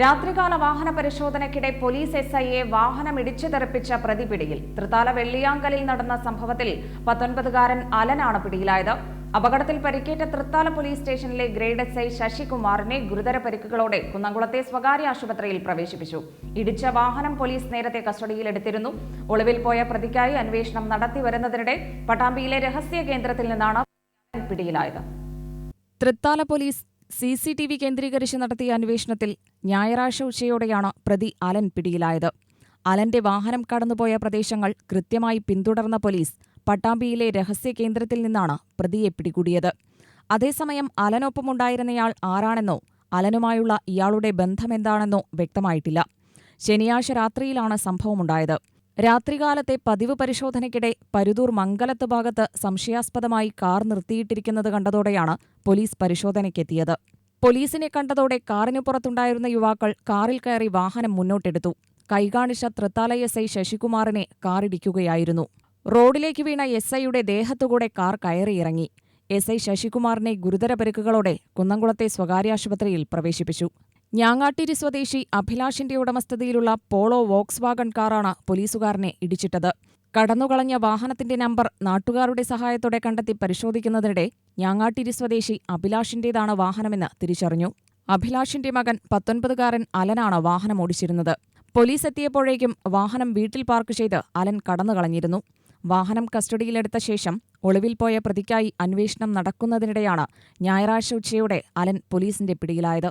രാത്രികാല വാഹന പരിശോധനയ്ക്കിടെ police S ഐയെ വാഹനം ഇടിച്ചു പ്രതി പിടിയിൽ തൃത്താല വെള്ളിയാങ്കലിൽ നടന്ന സംഭവത്തിൽ പത്തൊൻപതുകാരൻ അലനാണ് പിടിയിലായത്. അപകടത്തിൽ പരിക്കേറ്റ തൃത്താല പോലീസ് സ്റ്റേഷനിലെ ഗ്രേഡ് എസ് ഐ ശശികുമാറിനെ ഗുരുതര പരിക്കുകളോടെ കുന്നംകുളത്തെ സ്വകാര്യ ആശുപത്രിയിൽ പ്രവേശിപ്പിച്ചു. ഇടിച്ച വാഹനം പോലീസ് നേരത്തെ കസ്റ്റഡിയിലെടുത്തിരുന്നു ഒളിവിൽ പോയ പ്രതിക്കായി അന്വേഷണം നടത്തി വരുന്നതിനിടെ പട്ടാമ്പിയിലെ രഹസ്യ കേന്ദ്രത്തിൽ നിന്നാണ് പിടിയിലായത്. Thrithala police C C T V കേന്ദ്രീകരിച്ച് നടത്തിയ അന്വേഷണത്തിൽ ഞായറാഴ്ച ഉച്ചയോടെയാണ് പ്രതി അലൻ പിടിയിലായത്. അലന്റെ വാഹനം കടന്നുപോയ പ്രദേശങ്ങൾ കൃത്യമായി പിന്തുടർന്ന പോലീസ് പട്ടാമ്പിയിലെ രഹസ്യ കേന്ദ്രത്തിൽ നിന്നാണ് പ്രതിയെ പിടികൂടിയത്. അതേസമയം അലനൊപ്പമുണ്ടായിരുന്നയാൾ ആരാണെന്നോ അലനുമായുള്ള ഇയാളുടെ ബന്ധമെന്താണെന്നോ വ്യക്തമായിട്ടില്ല. ശനിയാഴ്ച രാത്രിയിലാണ് സംഭവമുണ്ടായത്. രാത്രികാലത്തെ പതിവ് പരിശോധനയ്ക്കിടെ പരുതൂർ മംഗലത്ത് ഭാഗത്ത് സംശയാസ്പദമായി കാർ നിർത്തിയിട്ടിരിക്കുന്നത് കണ്ടതോടെയാണ് പോലീസ് പരിശോധനയ്ക്കെത്തിയത്. പോലീസിനെ കണ്ടതോടെ കാറിനു പുറത്തുണ്ടായിരുന്ന യുവാക്കൾ കാറിൽ കയറി വാഹനം മുന്നോട്ടെടുത്തു. കൈകാണിച്ച തൃത്താല എസ് ഐ ശശികുമാറിനെ കാറിടിക്കുകയായിരുന്നു. റോഡിലേക്ക് വീണ എസ് ഐയുടെ ദേഹത്തുകൂടെ കാർ കയറിയിറങ്ങി. എസ് ഐ ശശികുമാറിനെ ഗുരുതര പരിക്കുകളോടെ കുന്നംകുളത്തെ സ്വകാര്യ ആശുപത്രിയിൽ പ്രവേശിപ്പിച്ചു. ഞാങ്ങാട്ടിരി സ്വദേശി അഭിലാഷിന്റെ ഉടമസ്ഥതയിലുള്ള പോളോ വോക്സ് വാഗൺ കാറാണ് പോലീസുകാരനെ ഇടിച്ചിട്ടത്. കടന്നുകളഞ്ഞ വാഹനത്തിന്റെ നമ്പർ നാട്ടുകാരുടെ സഹായത്തോടെ കണ്ടെത്തി പരിശോധിക്കുന്നതിനിടെ ഞാങ്ങാട്ടിരി സ്വദേശി അഭിലാഷിന്റേതാണ് വാഹനമെന്ന് തിരിച്ചറിഞ്ഞു. അഭിലാഷിന്റെ മകൻ പത്തൊൻപതുകാരൻ അലനാണ് വാഹനം ഓടിച്ചിരുന്നത്. പോലീസ് എത്തിയപ്പോഴേക്കും വാഹനം വീട്ടിൽ പാർക്ക് ചെയ്ത് അലൻ കടന്നുകളഞ്ഞിരുന്നു. വാഹനം കസ്റ്റഡിയിലെടുത്ത ശേഷം ഒളിവിൽ പോയ പ്രതിക്കായി അന്വേഷണം നടക്കുന്നതിനിടെയാണ് ഞായറാഴ്ച ഉച്ചയോടെ അലൻ പോലീസിന്റെ പിടിയിലായത്.